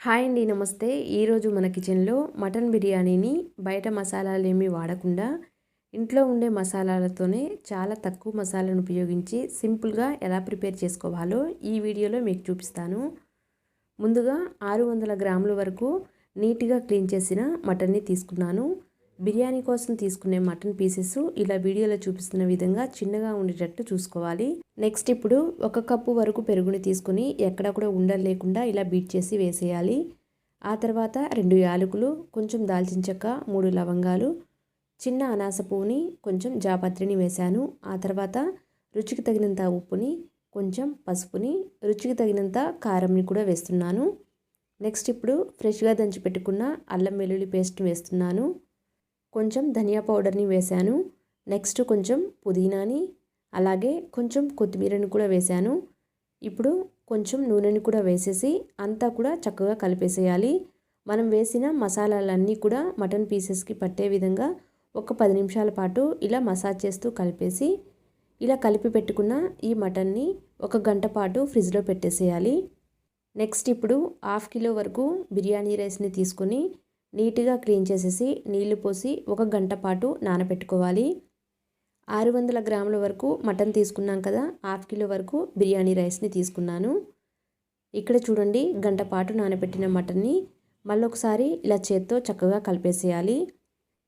Hi అండి నమస్తే. ఈరోజు మన కిచెన్లో మటన్ బిర్యానీని బయట మసాలాలు ఏమీ వాడకుండా ఇంట్లో ఉండే మసాలాలతోనే చాలా తక్కువ మసాలాను ఉపయోగించి సింపుల్గా ఎలా ప్రిపేర్ చేసుకోవాలో ఈ వీడియోలో మీకు చూపిస్తాను. ముందుగా ఆరు వందల గ్రాముల వరకు నీట్గా క్లీన్ చేసిన మటన్ని తీసుకున్నాను. బిర్యానీ కోసం తీసుకునే మటన్ పీసెస్ ఇలా వీడియోలో చూపిస్తున్న విధంగా చిన్నగా ఉండేటట్టు చూసుకోవాలి. నెక్స్ట్ ఇప్పుడు ఒక కప్పు వరకు పెరుగుని తీసుకుని ఎక్కడ కూడా ఉండలు లేకుండా ఇలా బీట్ చేసి వేసేయాలి. ఆ తర్వాత రెండు యాలకులు కొంచెం దాల్చిన చెక్క మూడు లవంగాలు చిన్న అనాస పువ్వుని కొంచెం జాపత్రిని వేశాను. ఆ తర్వాత రుచికి తగినంత ఉప్పుని కొంచెం పసుపుని రుచికి తగినంత కారంని కూడా వేస్తున్నాను. నెక్స్ట్ ఇప్పుడు ఫ్రెష్గా దంచి పెట్టుకున్న అల్లం వెల్లుల్లి పేస్ట్ వేస్తున్నాను. కొంచెం ధనియా పౌడర్ని వేశాను. నెక్స్ట్ కొంచెం పుదీనాని అలాగే కొంచెం కొత్తిమీరని కూడా వేశాను. ఇప్పుడు కొంచెం నూనెని కూడా వేసేసి అంతా కూడా చక్కగా కలిపేసేయాలి. మనం వేసిన మసాలాలన్నీ కూడా మటన్ పీసెస్కి పట్టే విధంగా ఒక పది నిమిషాల పాటు ఇలా మసాజ్ చేస్తూ కలిపేసి ఇలా కలిపి పెట్టుకున్న ఈ మటన్ని ఒక గంట పాటు ఫ్రిడ్జ్లో పెట్టేసేయాలి. నెక్స్ట్ ఇప్పుడు హాఫ్ కిలో వరకు బిర్యానీ రైస్ని తీసుకొని నీట్గా క్లీన్ చేసేసి నీళ్ళు పోసి ఒక గంట పాటు నానబెట్టుకోవాలి ఆరు వందల గ్రాముల వరకు మటన్ తీసుకున్నాం కదా హాఫ్ కిలో వరకు బిర్యానీ రైస్ని తీసుకున్నాను. ఇక్కడ చూడండి గంట పాటు నానబెట్టిన మటన్ని మళ్ళొకసారి ఇలా చేత్తో చక్కగా కలిపేసేయాలి.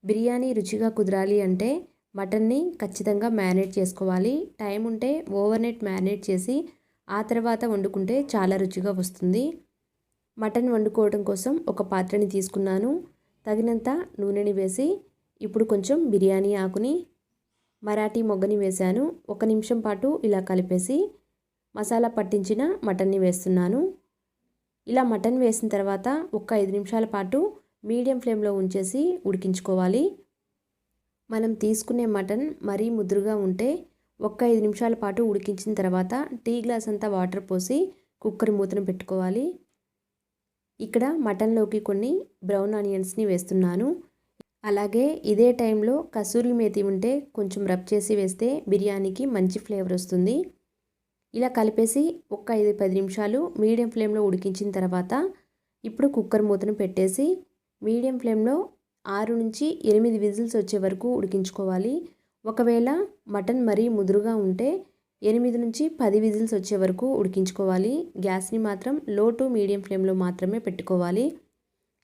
బిర్యానీ రుచిగా కుదరాలి అంటే మటన్ని ఖచ్చితంగా మ్యారినేట్ చేసుకోవాలి. టైం ఉంటే ఓవర్ నైట్ మ్యారినేట్ చేసి ఆ తర్వాత వండుకుంటే చాలా రుచిగా వస్తుంది. మటన్ వండుకోవడం కోసం ఒక పాత్రని తీసుకున్నాను. తగినంత నూనెని వేసి ఇప్పుడు కొంచెం బిర్యానీ ఆకుని మరాఠీ మొగ్గని వేశాను. ఒక నిమిషం పాటు ఇలా కలిపేసి మసాలా పట్టించిన మటన్ని వేస్తున్నాను. ఇలా మటన్ వేసిన తర్వాత ఒక ఐదు నిమిషాల పాటు మీడియం ఫ్లేమ్లో ఉంచేసి ఉడికించుకోవాలి. మనం తీసుకునే మటన్ మరీ ముదురుగా ఉంటే ఒక్క ఐదు నిమిషాల పాటు ఉడికించిన తర్వాత టీ గ్లాస్ అంతా వాటర్ పోసి కుక్కర్ మూతను పెట్టుకోవాలి. ఇక్కడ మటన్లోకి కొన్ని బ్రౌన్ ఆనియన్స్ని వేస్తున్నాను. అలాగే ఇదే టైంలో కసూరి మేతి ఉంటే కొంచెం రబ్ చేసి వేస్తే బిర్యానీకి మంచి ఫ్లేవర్ వస్తుంది. ఇలా కలిపేసి ఒక ఐదు పది నిమిషాలు మీడియం ఫ్లేమ్లో ఉడికించిన తర్వాత ఇప్పుడు కుక్కర్ మూతను పెట్టేసి మీడియం ఫ్లేమ్లో ఆరు నుంచి ఎనిమిది విజిల్స్ వచ్చే వరకు ఉడికించుకోవాలి. ఒకవేళ మటన్ మరీ ముదురుగా ఉంటే ఎనిమిది నుంచి పది విజిల్స్ వచ్చే వరకు ఉడికించుకోవాలి. గ్యాస్ని మాత్రం లో టు మీడియం ఫ్లేమ్లో మాత్రమే పెట్టుకోవాలి.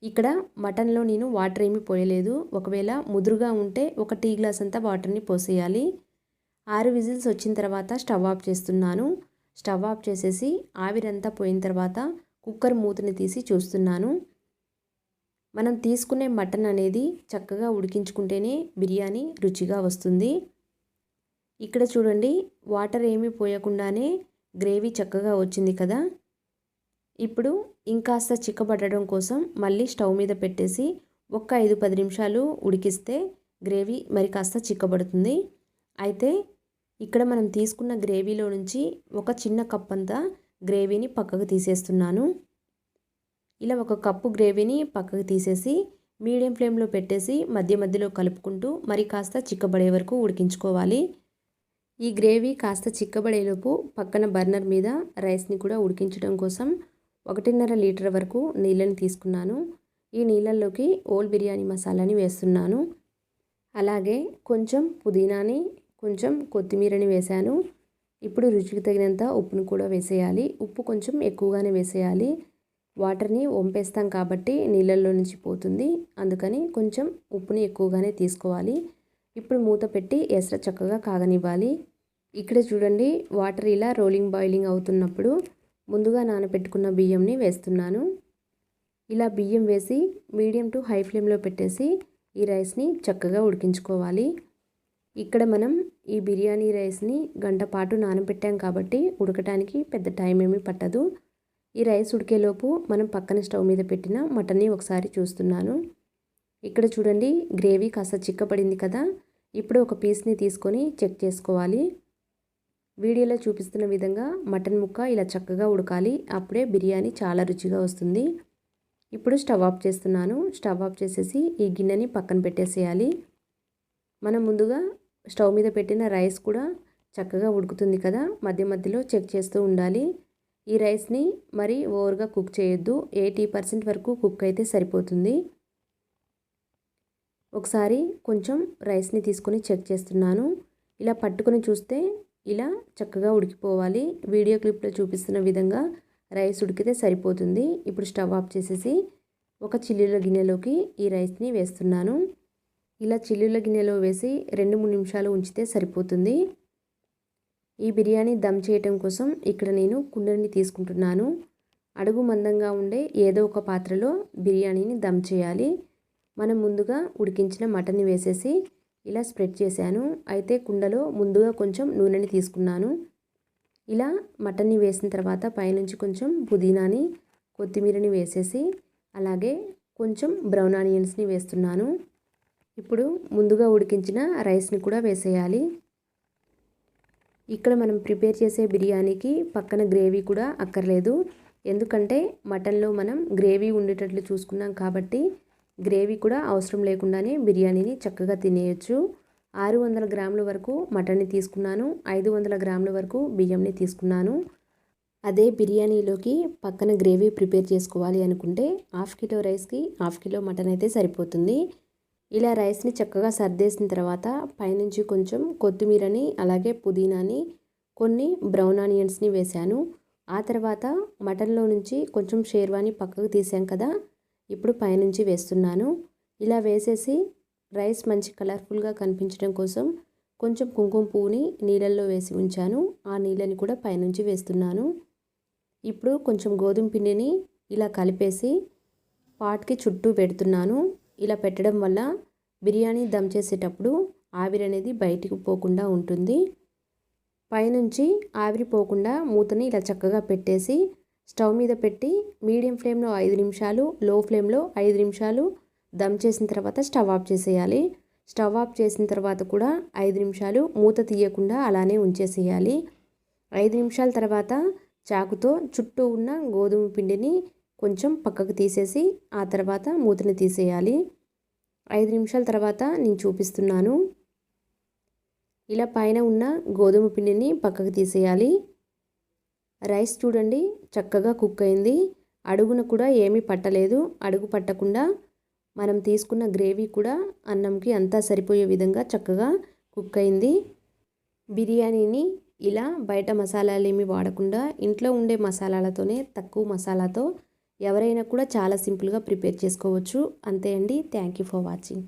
ఇక్కడ మటన్లో నేను వాటర్ ఏమీ పోయలేదు. ఒకవేళ ముదురుగా ఉంటే ఒక టీ గ్లాస్ అంతా వాటర్ని పోసేయాలి. ఆరు విజిల్స్ వచ్చిన తర్వాత స్టవ్ ఆఫ్ చేస్తున్నాను. స్టవ్ ఆఫ్ చేసేసి ఆవిరంతా పోయిన తర్వాత కుక్కర్ మూతని తీసి చూస్తున్నాను. మనం తీసుకునే మటన్ అనేది చక్కగా ఉడికించుకుంటేనే బిర్యానీ రుచిగా వస్తుంది. ఇక్కడ చూడండి వాటర్ ఏమీ పోయకుండానే గ్రేవీ చక్కగా వచ్చింది కదా. ఇప్పుడు ఇంకాస్త చిక్కబడడం కోసం మళ్ళీ స్టవ్ మీద పెట్టేసి ఒక్క ఐదు పది నిమిషాలు ఉడికిస్తే గ్రేవీ మరి కాస్త చిక్కబడుతుంది. అయితే ఇక్కడ మనం తీసుకున్న గ్రేవీలో నుంచి ఒక చిన్న కప్ అంతా గ్రేవీని పక్కకు తీసేస్తున్నాను. ఇలా ఒక కప్పు గ్రేవీని పక్కకు తీసేసి మీడియం ఫ్లేమ్లో పెట్టేసి మధ్య మధ్యలో కలుపుకుంటూ మరి కాస్త చిక్కబడే వరకు ఉడికించుకోవాలి. ఈ గ్రేవీ కాస్త చిక్కబడేలోపు పక్కన బర్నర్ మీద రైస్ని కూడా ఉడికించడం కోసం ఒకటిన్నర లీటర్ వరకు నీళ్ళని తీసుకున్నాను. ఈ నీళ్ళల్లోకి ఓల్ బిర్యానీ మసాలాని వేస్తున్నాను. అలాగే కొంచెం పుదీనాని కొంచెం కొత్తిమీరని వేశాను. ఇప్పుడు రుచికి తగినంత ఉప్పును కూడా వేసేయాలి. ఉప్పు కొంచెం ఎక్కువగానే వేసేయాలి. వాటర్ని వంపేస్తాం కాబట్టి నీళ్ళల్లో నుంచి పోతుంది. అందుకని కొంచెం ఉప్పుని ఎక్కువగానే తీసుకోవాలి. ఇప్పుడు మూత పెట్టి ఎసర చక్కగా కాగనివ్వాలి. ఇక్కడ చూడండి వాటర్ ఇలా రోలింగ్ బాయిలింగ్ అవుతున్నప్పుడు ముందుగా నానబెట్టుకున్న బియ్యంని వేస్తున్నాను. ఇలా బియ్యం వేసి మీడియం టు హై ఫ్లేమ్లో పెట్టేసి ఈ రైస్ని చక్కగా ఉడికించుకోవాలి. ఇక్కడ మనం ఈ బిర్యానీ రైస్ని గంట పాటు నానబెట్టాం కాబట్టి ఉడకటానికి పెద్ద టైం ఏమీ పట్టదు. ఈ రైస్ ఉడికేలోపు మనం పక్కన స్టవ్ మీద పెట్టిన మటన్ని ఒకసారి చూస్తున్నాను. ఇక్కడ చూడండి గ్రేవీ కాస్త చిక్కపడింది కదా. ఇప్పుడు ఒక పీస్ని తీసుకొని చెక్ చేసుకోవాలి. వీడియోలో చూపిస్తున్న విధంగా మటన్ ముక్క ఇలా చక్కగా ఉడకాలి. అప్పుడే బిర్యానీ చాలా రుచిగా వస్తుంది. ఇప్పుడు స్టవ్ ఆఫ్ చేస్తున్నాను. స్టవ్ ఆఫ్ చేసేసి ఈ గిన్నెని పక్కన పెట్టేసేయాలి. మనం ముందుగా స్టవ్ మీద పెట్టిన రైస్ కూడా చక్కగా ఉడుకుతుంది కదా? మధ్య మధ్యలో చెక్ చేస్తూ ఉండాలి. ఈ రైస్ని మరి ఓవర్గా కుక్ చేయొద్దు. ఎయిటీ పర్సెంట్ వరకు కుక్ అయితే సరిపోతుంది. ఒకసారి కొంచెం రైస్ని తీసుకొని చెక్ చేస్తున్నాను. ఇలా పట్టుకొని చూస్తే ఇలా చక్కగా ఉడికిపోవాలి. వీడియో క్లిప్లో చూపిస్తున్న విధంగా రైస్ ఉడికితే సరిపోతుంది. ఇప్పుడు స్టవ్ ఆఫ్ చేసేసి ఒక చిల్లుల గిన్నెలోకి ఈ రైస్ని వేస్తున్నాను. ఇలా చిల్లుల గిన్నెలో వేసి రెండు మూడు నిమిషాలు ఉంచితే సరిపోతుంది. ఈ బిర్యానీ దమ్ చేయటం కోసం ఇక్కడ నేను కుండని తీసుకుంటున్నాను. అడుగు మందంగా ఉండే ఏదో ఒక పాత్రలో బిర్యానీని దమ్ చేయాలి. మనం ముందుగా ఉడికించిన మటన్ని వేసేసి ఇలా స్ప్రెడ్ చేశాను. అయితే కుండలో ముందుగా కొంచెం నూనెని తీసుకున్నాను. ఇలా మటన్ని వేసిన తర్వాత పైనుంచి కొంచెం పుదీనాని కొత్తిమీరని వేసేసి అలాగే కొంచెం బ్రౌన్ ఆనియన్స్ని వేస్తున్నాను. ఇప్పుడు ముందుగా ఉడికించిన రైస్ని కూడా వేసేయాలి. ఇక్కడ మనం ప్రిపేర్ చేసే బిర్యానీకి పక్కన గ్రేవీ కూడా అక్కర్లేదు. ఎందుకంటే మటన్లో మనం గ్రేవీ ఉండేటట్లు చూసుకున్నాం కాబట్టి గ్రేవీ కూడా అవసరం లేకుండానే బిర్యానీని చక్కగా తినేయచ్చు. ఆరు వందల గ్రాముల వరకు మటన్ని తీసుకున్నాను. ఐదు వందల గ్రాముల వరకు బియ్యంని తీసుకున్నాను. అదే బిర్యానీలోకి పక్కన గ్రేవీ ప్రిపేర్ చేసుకోవాలి అనుకుంటే హాఫ్ కిలో రైస్కి హాఫ్ కిలో మటన్ అయితే సరిపోతుంది. ఇలా రైస్ని చక్కగా సర్దేసిన తర్వాత పైనుంచి కొంచెం కొత్తిమీరని అలాగే పుదీనాని కొన్ని బ్రౌన్ ఆనియన్స్ని వేశాను. ఆ తర్వాత మటన్లో నుంచి కొంచెం షేర్వాని పక్కకు తీసాం కదా ఇప్పుడు పైనుంచి వేస్తున్నాను. ఇలా వేసేసి రైస్ మంచి కలర్ఫుల్గా కనిపించడం కోసం కొంచెం కుంకుమ పువ్వుని నీళ్ళల్లో వేసి ఉంచాను. ఆ నీళ్ళని కూడా పైనుంచి వేస్తున్నాను. ఇప్పుడు కొంచెం గోధుమ పిండిని ఇలా కలిపేసి పాట్కి చుట్టూ పెడుతున్నాను. ఇలా పెట్టడం వల్ల బిర్యానీ దమ్ చేసేటప్పుడు ఆవిరి అనేది బయటికి పోకుండా ఉంటుంది. పైనుంచి ఆవిరి పోకుండా మూతని ఇలా చక్కగా పెట్టేసి స్టవ్ మీద పెట్టి మీడియం ఫ్లేమ్లో ఐదు నిమిషాలు లో ఫ్లేమ్లో ఐదు నిమిషాలు దమ్ చేసిన తర్వాత స్టవ్ ఆఫ్ చేసేయాలి. స్టవ్ ఆఫ్ చేసిన తర్వాత కూడా ఐదు నిమిషాలు మూత తీయకుండా అలానే ఉంచేసేయాలి. ఐదు నిమిషాల తర్వాత చాకుతో చుట్టూ ఉన్న గోధుమ పిండిని కొంచెం పక్కకు తీసేసి ఆ తర్వాత మూతని తీసేయాలి. ఐదు నిమిషాల తర్వాత నేను చూపిస్తున్నాను. ఇలా పైన ఉన్న గోధుమ పిండిని పక్కకు తీసేయాలి. రైస్ చూడండి చక్కగా కుక్ అయింది. అడుగున కూడా ఏమీ పట్టలేదు. అడుగు పట్టకుండా మనం తీసుకున్న గ్రేవీ కూడా అన్నంకి అంతా సరిపోయే విధంగా చక్కగా కుక్ అయింది. బిర్యానీని ఇలా బయట మసాలాలు ఏమి వాడకుండా ఇంట్లో ఉండే మసాలాలతోనే తక్కువ మసాలాతో ఎవరైనా కూడా చాలా సింపుల్గా ప్రిపేర్ చేసుకోవచ్చు. అంతే అండి. Thank you for watching.